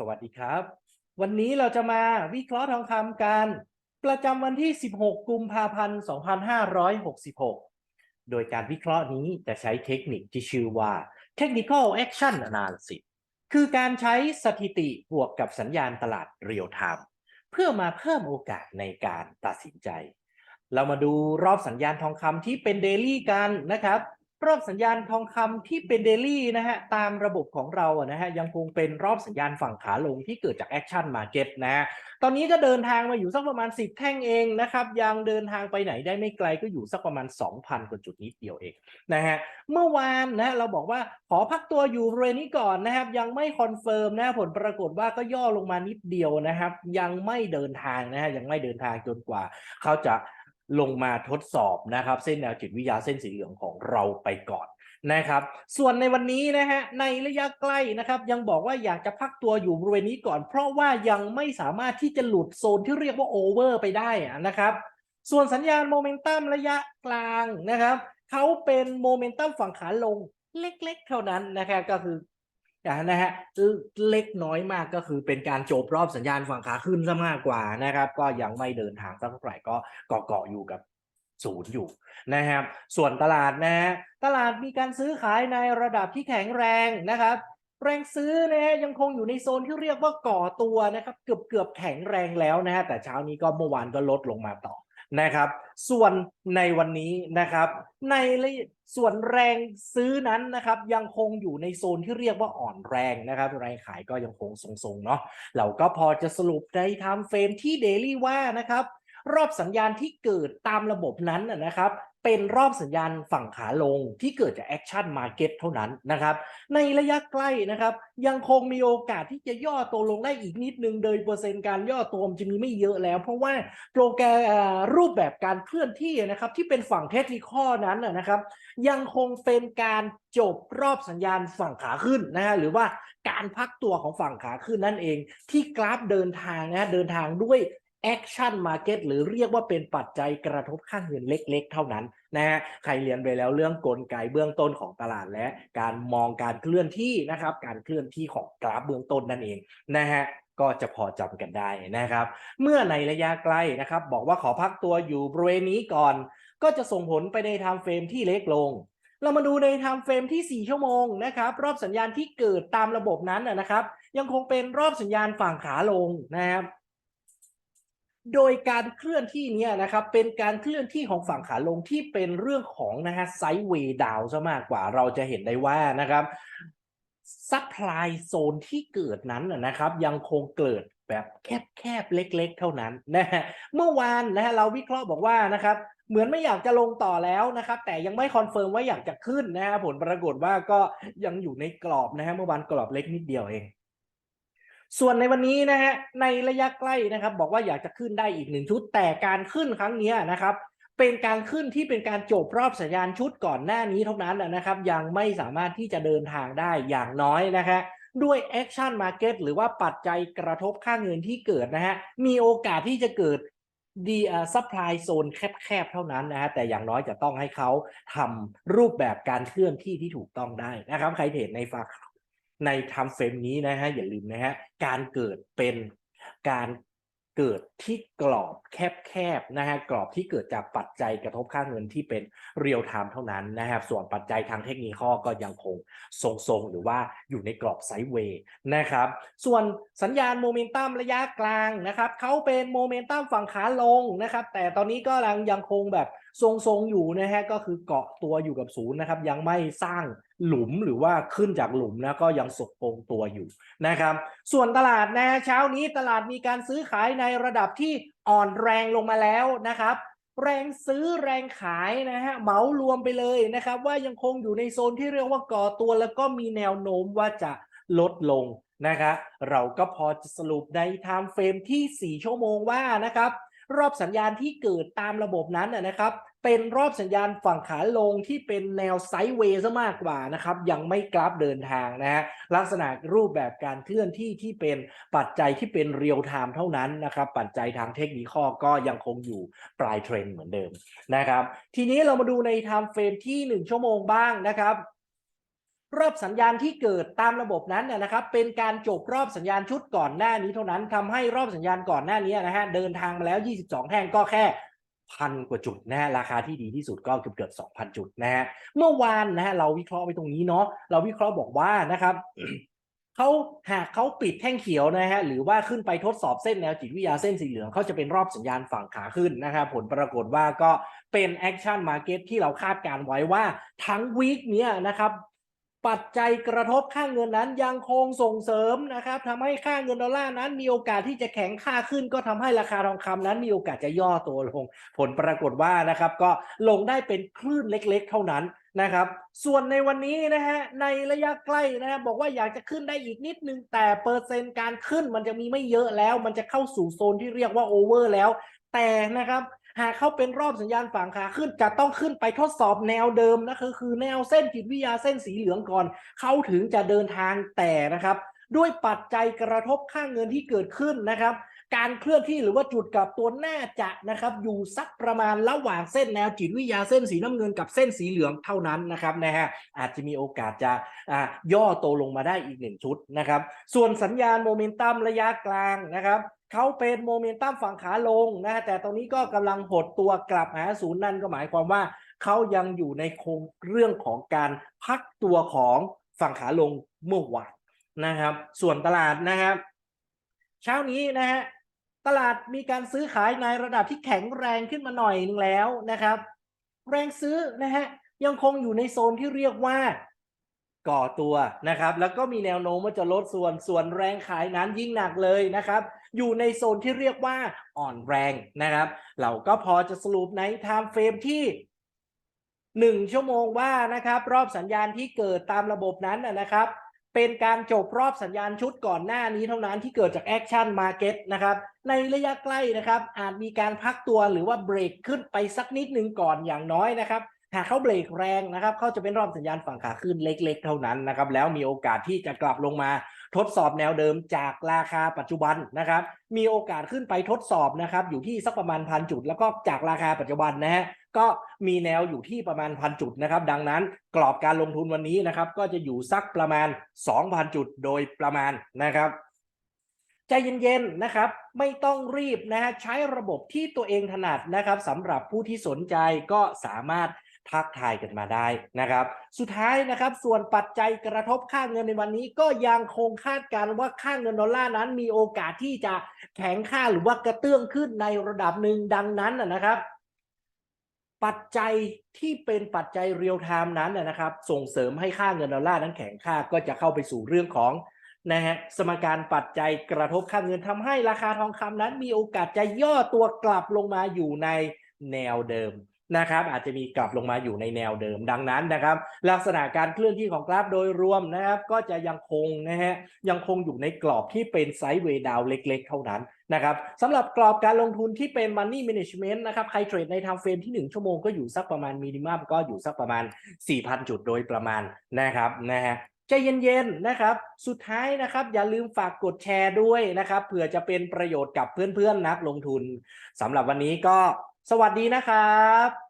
สวัสดีครับ วันนี้เราจะมาวิเคราะห์ทองคำกัน ประจำวันที่ 16 กุมภาพันธ์ 2566 โดยการวิเคราะห์นี้จะใช้เทคนิคที่ชื่อว่า Technical Action Analysis คือการใช้สถิติบวกกับสัญญาณตลาดเรียลไทม์เพื่อมาเพิ่มโอกาสในการตัดสินใจ เรามาดูรอบสัญญาณทองคำที่เป็นเดลี่กันนะครับ รอบสัญญาณทองคำที่เป็นเดลี่นะฮะตามระบบของเราอะนะฮะยังคงเป็นรอบสัญญาณฝั่งขาลงที่เกิดจากแอคชั่นมาเก็ตนะฮะตอนนี้ก็เดินทางมาอยู่สักประมาณ 10 แท่งเองนะครับยังเดินทางไปไหนได้ไม่ไกลก็อยู่สักประมาณ 2,000กว่าจุดนิดเดียวเองนะฮะเมื่อวานนะฮะเราบอกว่าขอพักตัวอยู่บริเวณนี้ก่อนนะครับยังไม่คอนเฟิร์มนะผลปรากฏว่าก็ย่อลงมานิดเดียวนะครับยังไม่เดินทางนะฮะยังไม่เดินทางจนกว่า เขาจะ ลงมาทดสอบนะครับ เส้นแนวจิตวิทยาเส้นสีเหลืองของเราไปก่อนนะครับ ส่วนในวันนี้นะฮะในระยะใกล้นะครับ ยังบอกว่าอยากจะพักตัวอยู่บริเวณนี้ก่อน เพราะว่ายังไม่สามารถที่จะหลุดโซนที่เรียกว่าโอเวอร์ไปได้นะครับ ส่วนสัญญาณโมเมนตัมระยะกลางนะครับเขาเป็นโมเมนตัมฝั่งขาลงเล็กๆ เท่านั้นนะครับก็คือ นะฮะเล็กน้อยมากก็คือเป็นการจบรอบสัญญาณฝั่งขาขึ้นซะมากกว่านะครับ ก็ยังไม่เดินทางสักเท่าไหร่ก็เกาะเกาะอยู่กับศูนย์อยู่นะครับ ส่วนตลาดนะฮะตลาดมีการซื้อขายในระดับที่แข็งแรงนะครับ แรงซื้อนะฮะยังคงอยู่ในโซนที่เรียกว่าก่อตัวนะครับ เกือบเกือบแข็งแรงแล้วนะฮะแต่เช้านี้ก็เมื่อวานก็ลดลงมาต่อ นะครับ ส่วนในวันนี้นะครับ ในส่วนแรงซื้อนั้นนะครับ ยังคงอยู่ในโซนที่เรียกว่าอ่อนแรงนะครับแรงขายก็ยังคงทรงๆเนาะเราก็พอจะสรุปในไทม์เฟรมที่เดลี่ว่านะครับ รอบสัญญาณที่เกิดตามระบบนั้นนะครับเป็นรอบสัญญาณฝั่งขาลงที่เกิดจากแอคชั่นมาเก็ตเท่านั้นนะครับ ในระยะใกล้นะครับ ยังคงมีโอกาสที่จะย่อตัวลงได้อีกนิดนึง โดยเปอร์เซ็นต์การย่อตัวมันจะมีไม่เยอะแล้ว เพราะว่าโปรแกรมรูปแบบการเคลื่อนที่นะครับที่เป็นฝั่งเทคนิคอนั้นนะครับ ยังคงเป็นการจบรอบสัญญาณฝั่งขาขึ้นนะฮะหรือว่าการพักตัวของฝั่งขาขึ้นนั่นเอง ที่กราฟเดินทางนะฮะเดินทางด้วย Action Market หรือเรียกว่าเป็นปัจจัยกระทบค่างเงินเล็ก ๆ เท่านั้นนะฮะใครเรียนไปแล้วเรื่องกลไกเบื้องต้นของตลาดและการมองการเคลื่อนที่นะครับ การเคลื่อนที่ของกราฟเบื้องต้นนั่นเองนะฮะก็จะพอจำกันได้นะครับ เมื่อในระยะใกล้นะครับ บอกว่าขอพักตัวอยู่บริเวณนี้ก่อน ก็จะส่งผลไปในไทม์เฟรมที่เล็กลง เรามาดูในไทม์เฟรมที่ 4 ชั่วโมงนะครับ รอบสัญญาณที่เกิดตามระบบนั้นนะครับ ยังคงเป็นรอบสัญญาณฝั่งขาลงนะครับ โดยการเคลื่อนที่เนี้นะครับเป็นการเคลื่อนที่ของฝั่งขาลงที่เป็นเรื่องของนะฮะไซด์เวย์ดาวซะมากกว่าเราจะเห็นได้ว่านะครับซัพพลายโซนที่เกิดนั้นนะนะครับ ยังคงเกิดแบบแคบๆเล็ก ๆ เท่านั้นนะฮะเมื่อวานนะฮะเราวิเคราะห์บอกว่านะครับเหมือนไม่อยากจะลงต่อแล้วนะครับ แต่ยังไม่คอนเฟิร์มว่าอยากจะขึ้นนะฮะผลปรากฏว่าก็ยังอยู่ในกรอบนะฮะเมื่อวานกรอบเล็กนิดเดียวเอง ส่วนในวันนี้นะฮะในระยะใกล้นะครับ บอกว่าอยากจะขึ้นได้อีกหนึ่งชุด แต่การขึ้นครั้งนี้นะครับ เป็นการขึ้นที่เป็นการจบรอบสัญญาณชุดก่อนหน้านี้เท่านั้นนะครับ ยังไม่สามารถที่จะเดินทางได้อย่างน้อยนะฮะด้วย Action Market หรือว่าปัจจัยกระทบค่าเงินที่เกิดนะฮะมีโอกาสที่จะเกิดดีอ่าซัพพลายโซนแคบๆ เท่านั้นนะฮะแต่อย่างน้อยจะต้องให้เขาทำรูปแบบการเคลื่อนที่ที่ถูกต้องได้นะครับ ใครเทรดในฝั่ง ในไทม์เฟรมนี้นะฮะอย่าลืมนะฮะการเกิดเป็นการเกิดที่กรอบแคบๆนะฮะกรอบที่เกิดจากปัจจัยกระทบค่าเงินที่เป็นเรียลไทม์เท่านั้นนะครับ ส่วนปัจจัยทางเทคนิคอก็ยังคงทรงๆ หรือว่าอยู่ในกรอบไซด์เวย์นะครับ ส่วนสัญญาณโมเมนตัมระยะกลางนะครับเขาเป็นโมเมนตัมฝั่งขาลงนะครับ แต่ตอนนี้ก็ยังยังคงแบบทรงๆ อยู่นะฮะก็คือเกาะตัวอยู่กับศูนย์นะครับ ยังไม่สร้าง หลุมหรือว่าขึ้นจากหลุมนะก็ยังสกคงตัวอยู่นะครับ ส่วนตลาดนะเช้านี้ตลาดมีการซื้อขายในระดับที่อ่อนแรงลงมาแล้วนะครับ แรงซื้อแรงขายนะฮะเหมารวมไปเลยนะครับ ว่ายังคงอยู่ในโซนที่เรียกว่าก่อตัวแล้วก็มีแนวโน้มว่าจะลดลงนะครับเราก็พอจะสรุปในไทม์เฟรมที่ 4 ชั่วโมงว่านะครับ รอบสัญญาณที่เกิดตามระบบนั้นนะครับ เป็นรอบสัญญาณฝั่งขาลงที่เป็นแนวไซด์เวย์ซะมากกว่านะครับ ยังไม่กราฟเดินทางนะฮะลักษณะรูปแบบการเคลื่อนที่ที่เป็นปัจจัยที่เป็นเรียลไทม์เท่านั้นนะครับ ปัจจัยทางเทคนิคก็ยังคงอยู่ปลายเทรนเหมือนเดิมนะครับ ทีนี้เรามาดูในไทม์เฟรมที่ 1 ชั่วโมงบ้างนะครับ รอบสัญญาณที่เกิดตามระบบนั้นนะนะครับ เป็นการจบรอบสัญญาณชุดก่อนหน้านี้เท่านั้นทำให้รอบสัญญาณก่อนหน้านี้นะฮะเดินทางมาแล้ว 22 แท่งก็แค่พันกว่าจุดนะฮะราคาที่ดีที่สุดก็เกือบเกือบ2,000 จุดนะฮะเมื่อวานนะฮะเราวิเคราะห์ไปตรงนี้เนาะเราวิเคราะห์บอกว่านะครับเขาหากเขาปิดแท่งเขียวนะฮะหรือว่าขึ้นไปทดสอบเส้นแนวจิตวิทยาเส้นสีเหลืองเขาจะเป็นรอบสัญญาณฝั่งขาขึ้นนะครับผลปรากฏว่าก็เป็นแอคชั่นมาเก็ตที่เราคาดการไว้ว่าทั้งวีคเนี้ยนะครับ ปัจจัยกระทบค่าเงินนั้นยังคงส่งเสริมนะครับทำให้ค่าเงินดอลลาร์นั้นมีโอกาสที่จะแข็งค่าขึ้น ก็ทำให้ราคาทองคำนั้นมีโอกาสจะย่อตัวลง ผลปรากฏว่านะครับ ก็ลงได้เป็นคลื่นเล็กๆ เท่านั้นนะครับ ส่วนในวันนี้นะฮะในระยะใกล้นะฮะบอกว่าอยากจะขึ้นได้อีกนิดนึงแต่เปอร์เซ็นต์การขึ้นมันจะมีไม่เยอะแล้ว มันจะเข้าสู่โซนที่เรียกว่าโอเวอร์แล้ว แต่นะครับ หากเข้าเป็นรอบสัญญาณฝั่งขาขึ้นจะต้องขึ้นไปทดสอบแนวเดิมนะคือคือแนวเส้นจิตวิทยาเส้นสีเหลืองก่อน เขาถึงจะเดินทางแต่นะครับ ด้วยปัจจัยกระทบค่าเงินที่เกิดขึ้นนะครับ การเคลื่อนที่หรือว่าจุดกลับตัวน่าจะนะครับ อยู่สักประมาณระหว่างเส้นแนวจิตวิทยาเส้นสีน้ำเงินกับเส้นสีเหลืองเท่านั้นนะครับนะฮะอาจจะมีโอกาสจะอ่าย่อตัวลงมาได้อีกหนึ่งชุดนะครับ ส่วนสัญญาณโมเมนตัมระยะกลางนะครับ เขาเป็นโมเมนตัมฝั่งขาลงนะฮะแต่ตรงนี้ก็กำลังหดตัวกลับหาศูนย์นั่นก็หมายความว่าเขายังอยู่ในโครงเรื่องของการพักตัวของฝั่งขาลงเมื่อวานนะครับ ส่วนตลาดนะครับ เช้านี้นะฮะตลาดมีการซื้อขายในระดับที่แข็งแรงขึ้นมาหน่อยนึงแล้วนะครับ แรงซื้อนะฮะยังคงอยู่ในโซนที่เรียกว่า ก่อตัวนะครับ แล้วก็มีแนวโน้มว่าจะลดส่วนส่วนแรงขายนั้นยิ่งหนักเลยนะครับ อยู่ในโซนที่เรียกว่าอ่อนแรงนะครับ เราก็พอจะสรุปในไทม์เฟรมที่หนึ่งชั่วโมงว่านะครับรอบสัญญาณที่เกิดตามระบบนั้นนะนะครับ เป็นการจบรอบสัญญาณชุดก่อนหน้านี้เท่านั้นที่เกิดจากแอคชั่นมาเก็ตนะครับในระยะใกล้นะครับ อาจมีการพักตัวหรือว่าเบรกขึ้นไปสักนิดหนึ่งก่อนอย่างน้อยนะครับ หากเขาเบรกแรงนะครับเขาจะเป็นรอบสัญญาณฝั่งขาขึ้นเล็ก ๆ เท่านั้นนะครับแล้วมีโอกาสที่จะกลับลงมาทดสอบแนวเดิมจากราคาปัจจุบันนะครับ มีโอกาสขึ้นไปทดสอบนะครับ อยู่ที่สักประมาณพันจุด แล้วก็จากราคาปัจจุบันนะฮะก็มีแนวอยู่ที่ประมาณพันจุดนะครับ ดังนั้นกรอบการลงทุนวันนี้นะครับ ก็จะอยู่สักประมาณ 2,000 จุดโดยประมาณนะครับใจเย็นๆนะครับ ไม่ต้องรีบนะฮะใช้ระบบที่ตัวเองถนัดนะครับสำหรับผู้ที่สนใจก็สามารถ ทักทายกันมาได้นะครับ สุดท้ายนะครับ ส่วนปัจจัยกระทบค่าเงินในวันนี้ก็ยังคงคาดการณ์ว่าค่าเงินดอลลาร์นั้นมีโอกาสที่จะแข็งค่าหรือว่ากระเตื้องขึ้นในระดับหนึ่งดังนั้นนะครับปัจจัยที่เป็นปัจจัยเรียลไทม์นั้นนะครับ ส่งเสริมให้ค่าเงินดอลลาร์นั้นแข็งค่าก็จะเข้าไปสู่เรื่องของนะฮะสมการปัจจัยกระทบค่าเงินทำให้ราคาทองคำนั้น มีโอกาสจะย่อตัวกลับลงมาอยู่ในแนวเดิม นะครับอาจจะมีกลับลงมาอยู่ในแนวเดิมดังนั้นนะครับ ลักษณะการเคลื่อนที่ของกราฟโดยรวมนะครับก็จะยังคงนะฮะยังคงอยู่ในกรอบที่เป็นไซด์เวย์ดาวเล็กๆ เท่านั้นนะครับสำหรับกรอบการลงทุนที่เป็น Money Management นะครับใครเทรดใน time frame ที่ 1 ชั่วโมงก็อยู่สักประมาณมินิมัมก็อยู่สักประมาณ 4,000 จุดโดยประมาณนะครับนะฮะใจเย็นๆนะครับ สุดท้ายนะครับ อย่าลืมฝากกดแชร์ด้วยนะครับเผื่อจะเป็นประโยชน์กับเพื่อนๆนักลงทุนสำหรับวันนี้ก็ สวัสดีนะครับ